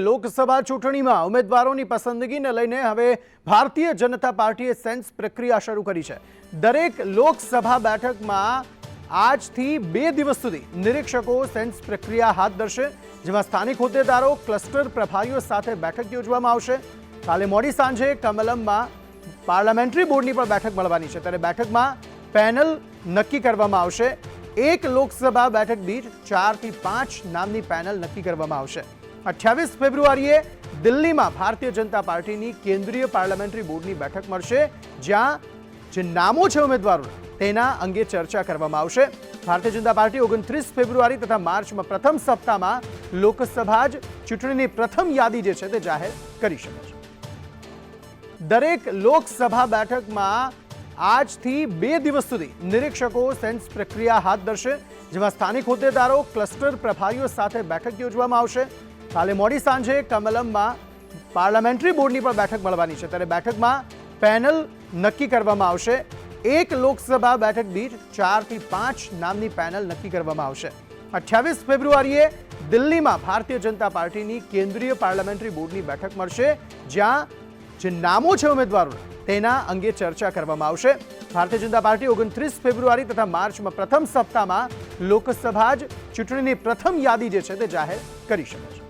લોકસભા ચૂંટણીમાં ઉમેદવારોની પસંદગીને લઈને હવે ભારતીય જનતા પાર્ટીએ સેન્સ પ્રક્રિયા શરૂ કરી છે. દરેક લોકસભા બેઠકમાં આજથી બે દિવસ સુધી નિરીક્ષકો સેન્સ પ્રક્રિયા હાથ ધરશે, જેમાં સ્થાનિક હોદ્દેદારો, ક્લસ્ટર પ્રભારીઓ સાથે બેઠક યોજવામાં આવશે. કાલે મોડી સાંજે કમલમમાં પાર્લામેન્ટરી બોર્ડની પણ બેઠક મળવાની છે. ત્યારે બેઠકમાં પેનલ નક્કી કરવામાં આવશે. એક લોકસભા બેઠક દીઠ ચારથી પાંચ નામની પેનલ નક્કી કરવામાં આવશે. અઠ્યાવીસ ફેબ્રુઆરીએ દિલ્હીમાં ભારતીય જનતા પાર્ટીની કેન્દ્રીય પાર્લામેન્ટરી બોર્ડની બેઠક મળશે, જ્યાં જે નામો છે ઉમેદવારોના, તેના અંગે ચર્ચા કરવામાં આવશે. ભારતીય જનતા પાર્ટી ઓગણત્રીસ ફેબ્રુઆરી તથા માર્ચમાં પ્રથમ સપ્તાહમાં લોકસભા જ ચૂંટણીની પ્રથમ યાદી જે છે તે જાહેર કરી શકે છે. દરેક લોકસભા બેઠકમાં આજથી બે દિવસ સુધી નિરીક્ષકો સેન્સ પ્રક્રિયા હાથ ધરશે, જેમાં સ્થાનિક હોદ્દેદારો, ક્લસ્ટર પ્રભારીઓ સાથે બેઠક યોજવામાં આવશે. કાલે મોડી સાંજે કમલમમાં પાર્લામેન્ટરી બોર્ડની પણ બેઠક મળવાની છે. ત્યારે બેઠકમાં પેનલ નક્કી કરવામાં આવશે. એક લોકસભા બેઠક દીઠ ચારથી પાંચ નામની પેનલ નક્કી કરવામાં આવશે. અઠ્યાવીસ ફેબ્રુઆરીએ દિલ્હીમાં ભારતીય જનતા પાર્ટીની કેન્દ્રીય પાર્લામેન્ટરી બોર્ડની બેઠક મળશે, જ્યાં જે નામો છે ઉમેદવારો તેના અંગે ચર્ચા કરવામાં આવશે. ભારતીય જનતા પાર્ટી ઓગણત્રીસ ફેબ્રુઆરી તથા માર્ચમાં પ્રથમ સપ્તાહમાં લોકસભા જ ચૂંટણીની પ્રથમ યાદી જે છે તે જાહેર કરી શકે છે.